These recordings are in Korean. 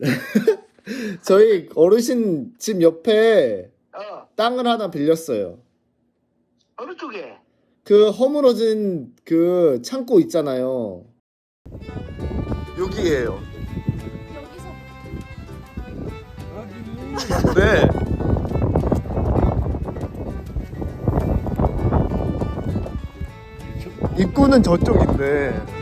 저희 어르신 집 옆에 어 땅을 하나 빌렸어요. 어느 쪽에? 그 허물어진 그 창고 있잖아요. 여기에요. 여기서 네. 입구는 저쪽인데.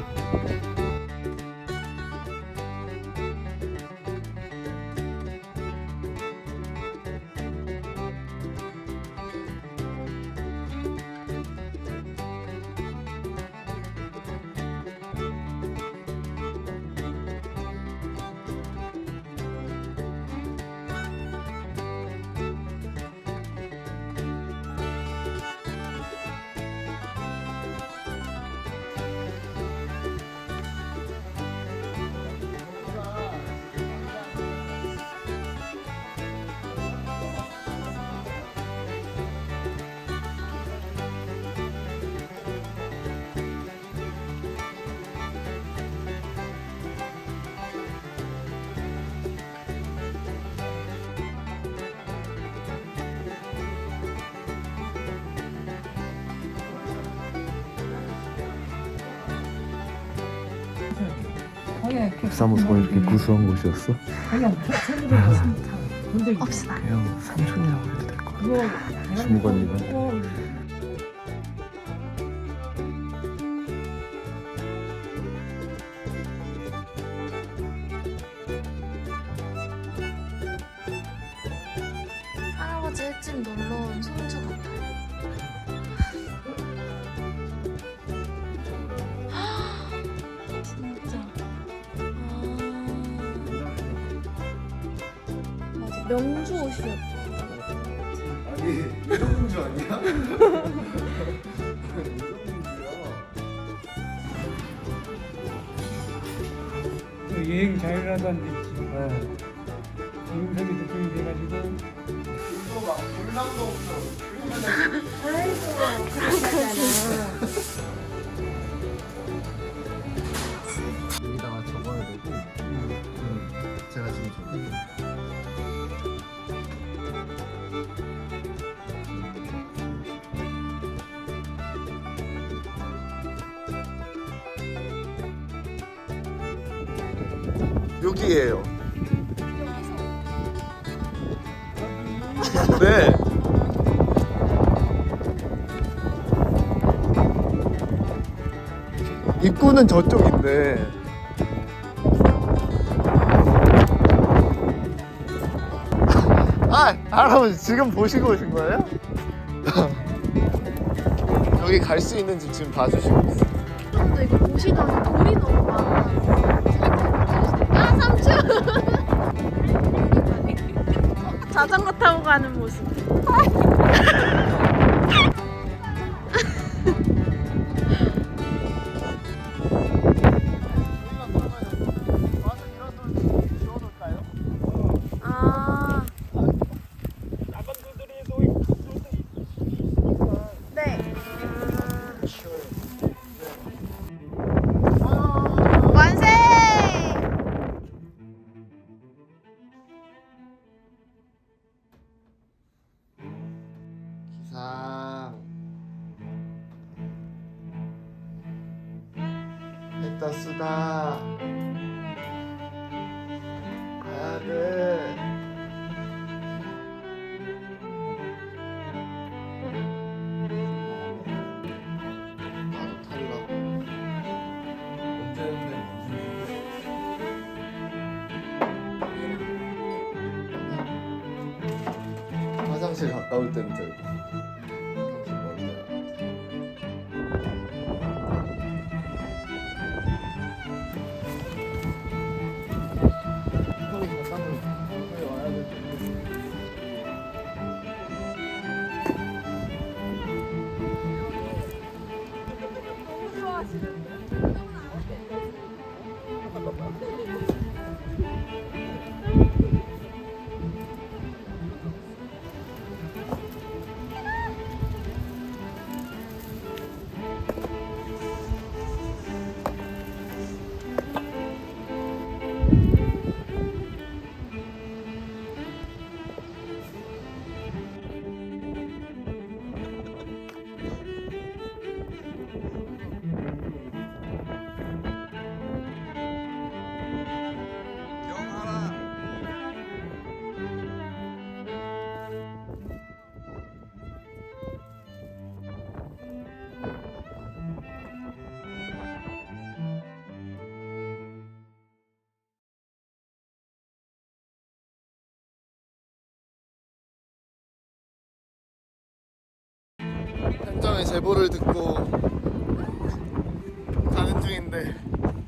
사무소가 이렇게 구수한 곳이었어? 없어. 그냥 삼촌이라고 해도 될것 같아. 주무관님은. 명주 옷이었다. 아니, 줄 아니야? 그 여행 안 됐지. 여기서기 대통령이 돼가지고 이거 막 불남도 없어. 여기다가 적어야 되고, 음, 제가 지금 적을게요. 여기에요. 네. 입구는 저쪽인데. 아, 할아버지 지금 보시고 오신 거예요? 여기 갈 수 있는 집 지금 봐주시고 있어요. 근데 이거 보시더니 돌이 너무 많아. 아, 삼촌! 어, 자전거 타고 가는 모습. 화장실 가까울 때 사람의 제보를 듣고 가는 중인데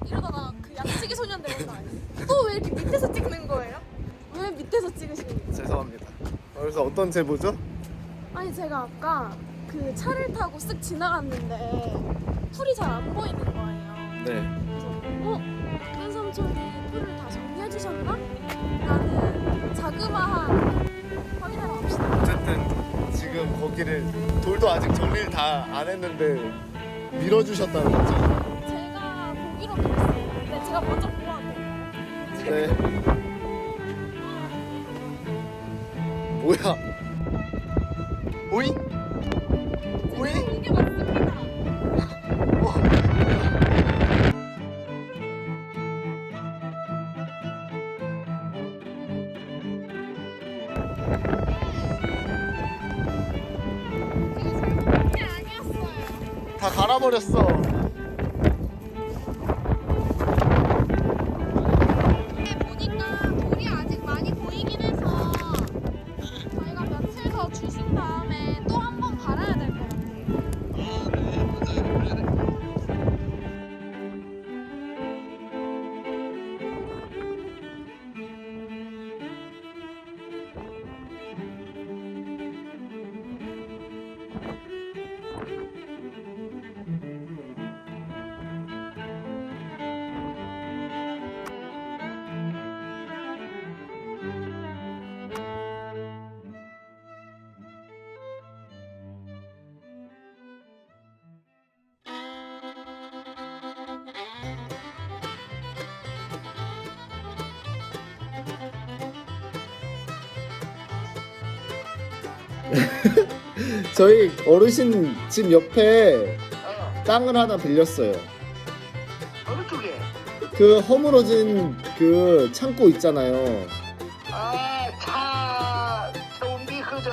이러다가 그 양치기 소년 되는 거 아니에요? 또 왜 이렇게 밑에서 찍는 거예요? 왜 밑에서 찍으시는 거예요? 죄송합니다. 그래서 어떤 제보죠? 아니 제가 아까 그 차를 타고 쓱 지나갔는데 풀이 잘 안 보이는 거예요. 네. 그래서 지금 거기를 돌도 아직 정리를 다 안 했는데 밀어주셨다는 거죠? 제가 보기로 들었어요. 근데 제가 먼저 보고 왔거든요. 네. 뭐야? 오잉? 오잉? 이게 맞습니다. 제 다 갈아버렸어. 저희 어르신 집 옆에 어, 땅을 하나 빌렸어요. 어느 쪽에? 그 허물어진 그 창고 있잖아요. 아, 차 세운디 그저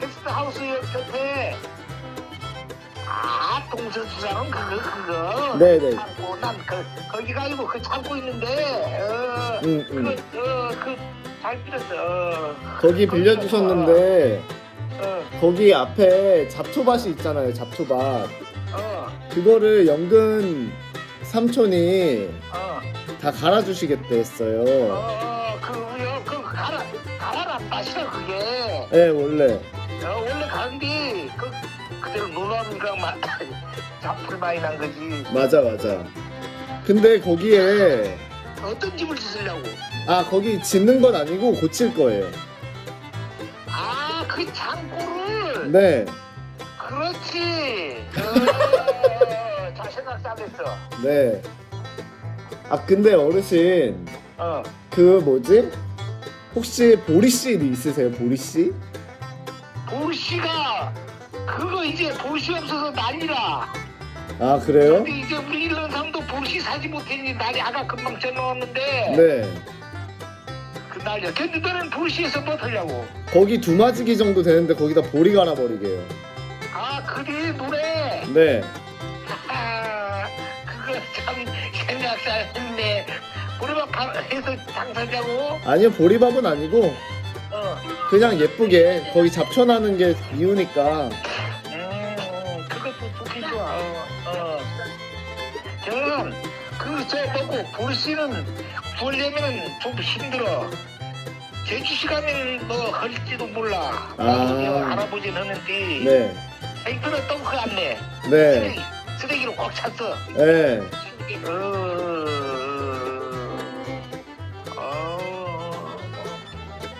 게스트 하우스 옆에. 아, 동서수장은 그거 그거. 네네. 창고 난그 거기가 아니고 그 창고 있는데. 어, 응, 응. 그, 어, 그잘 빌었어. 어, 거기 빌려주셨는데 어, 거기 앞에 잡초밭이 있잖아요. 잡초밭. 어, 그거를 영근 삼촌이 어, 다 갈아주시겠대 어, 했어요. 어, 그, 어, 그 가라, 가라란 맛이야 그게. 네 원래. 어, 원래 가는데 그 그대로 누나니까 막 잡풀 많이 난 거지. 맞아 맞아. 근데 거기에 어떤 집을 짓으려고? 아 거기 짓는 건 아니고 고칠 거예요. 아, 그창 네. 그렇지. 어, 잘 생각 잘했어. 네. 아 근데 어르신 어, 그 뭐지? 혹시 보리 씨 있으세요? 보리 씨? 보시가 그거 이제 보시 없어서 난리라. 아 그래요? 근데 이제 우리 이런 사람도 보시 사지 못했니 날이 아까 금방 전화 왔는데 네. 근데 너는 보시에서 뭐 하려고? 거기 두 마지기 정도 되는데 거기다 보리 갈아버리게요. 아, 그래 노래. 네. 아, 그거 참 생각 잘했네. 바- 해서 당사자고. 아니요 보리밥은 아니고 어, 그냥 예쁘게 거기 잡초나는 게 이유니까 음, 그것도 좋긴 좋아. 어, 어. 저는 그저 뭐고 보르시는 구하려면 좀 힘들어. 제주시 가면 뭐 할지도 몰라. 아. 알아보진 하는데. 네. 이거는 또 그거 안 내. 네. 쓰레기, 쓰레기로 꽉 찼어. 네. 어, 어,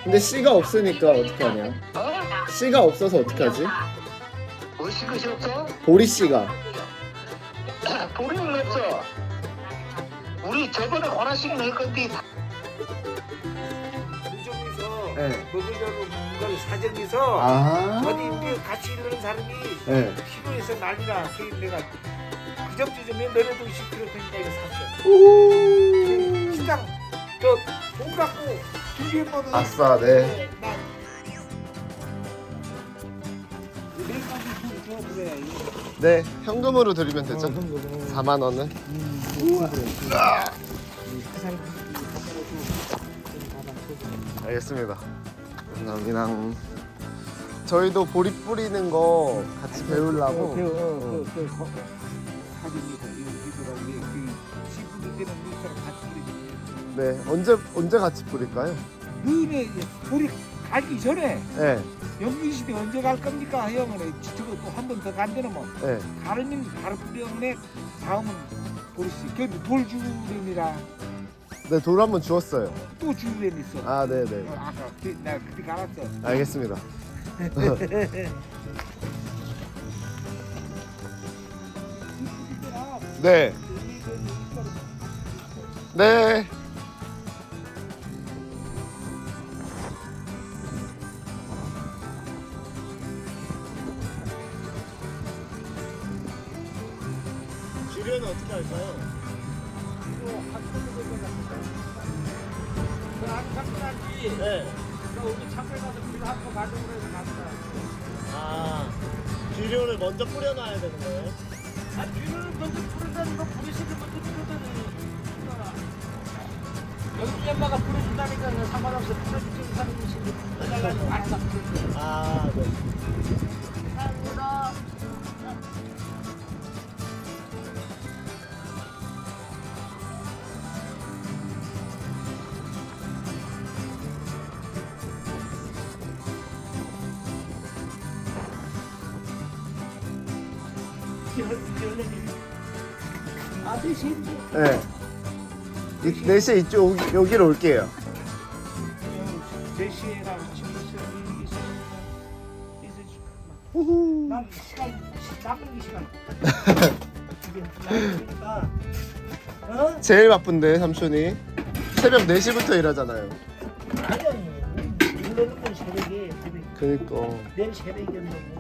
근데 씨가 없으니까 어떻게 하냐? 어? 씨가 없어서 어떻게 하지? 무슨 것이 없어? 보리 씨가. 보리는 없어. 우리 저번에 권하식 낼 건데 네. 먹으려는 걸 사정해서 아. 어디 이제 같이 있는 사람이 네. 필요해서 난리나 그래서 내가 그정지점에 너네도 10kg 되니까 이거 샀어 오. 시장 저돈 갖고 두개 먹은 아싸, 네. 네. 현금으로 드리면 되죠? 어, 현금으로. 4만 원은. 음, 우와. 이 화상 알겠습니다. 감사합니다. 저희도 보리 뿌리는 거 같이 배우려고. 그, 그, 그, 그, 이거 이게 그 때는 물처럼 같이 뿌리지. 네. 언제 언제 같이 뿌릴까요? 너네 우리 가기 전에 네. 연기 시대 언제 갈 겁니까? 형은 저거 또한 번 더 간다는 뭐 네. 가르면 바로 뿌려오네 다음은 보리씨 그 돌 주름이라 네, 돌 한번 주웠어요. 또 주름 있어 아, 네, 네. 어, 아까 그, 나 그때 갈았어 알겠습니다. 네. 네. 주례는 어떻게 할까요? 네. 아, 비료를 먼저 뿌려놔야 되는 거예요? 아 뒤로는 먼저 부른다는 거 부르시는 먼저 부르다니 여기 엄마가 부르준다니까 상관없어 해달라고 알아서 부르줘 아, 네. 아저씨 네. 이, 4시에 이쪽 여기, 여기로 올게요. 제시랑 친구들이 있으면 있으시 우후. 난 시간 나쁜 시간 이게 나니까 어? 제일 바쁜데 삼촌이 새벽 4시부터 일하잖아요. 아니야 놀래는 건 새벽에 새벽 그니까 내일 새벽이었는데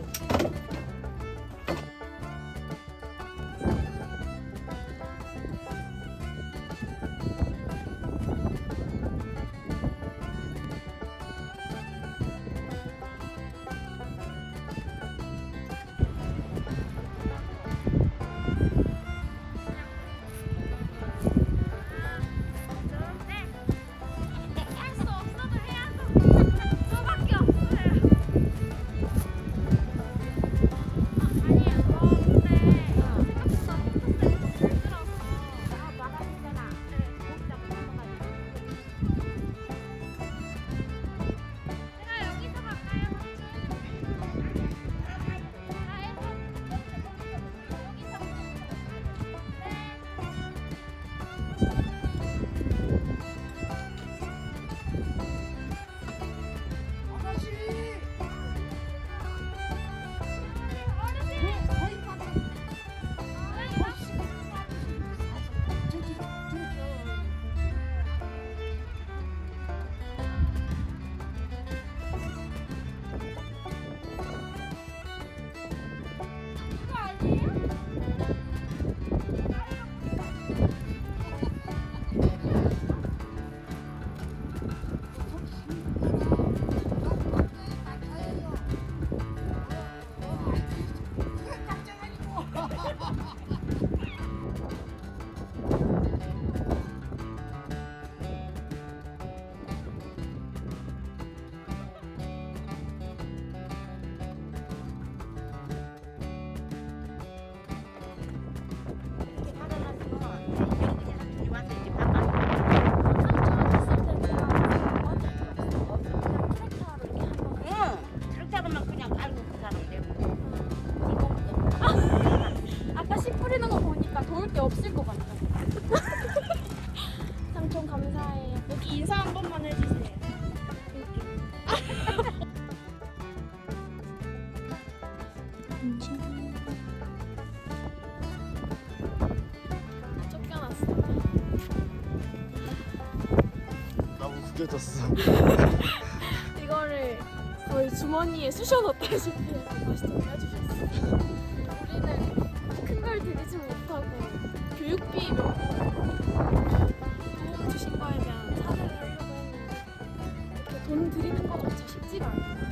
구겨졌어. 이거를 거의 주머니에 쑤셔 넣다시피 해서 다시 전해주셨어요. 우리는 큰 걸 드리지 못하고 교육비 몇 도움 주신 거에 대한 사례를 하려고 했는데 이렇게 돈 드리는 것조차 쉽지가 않아요.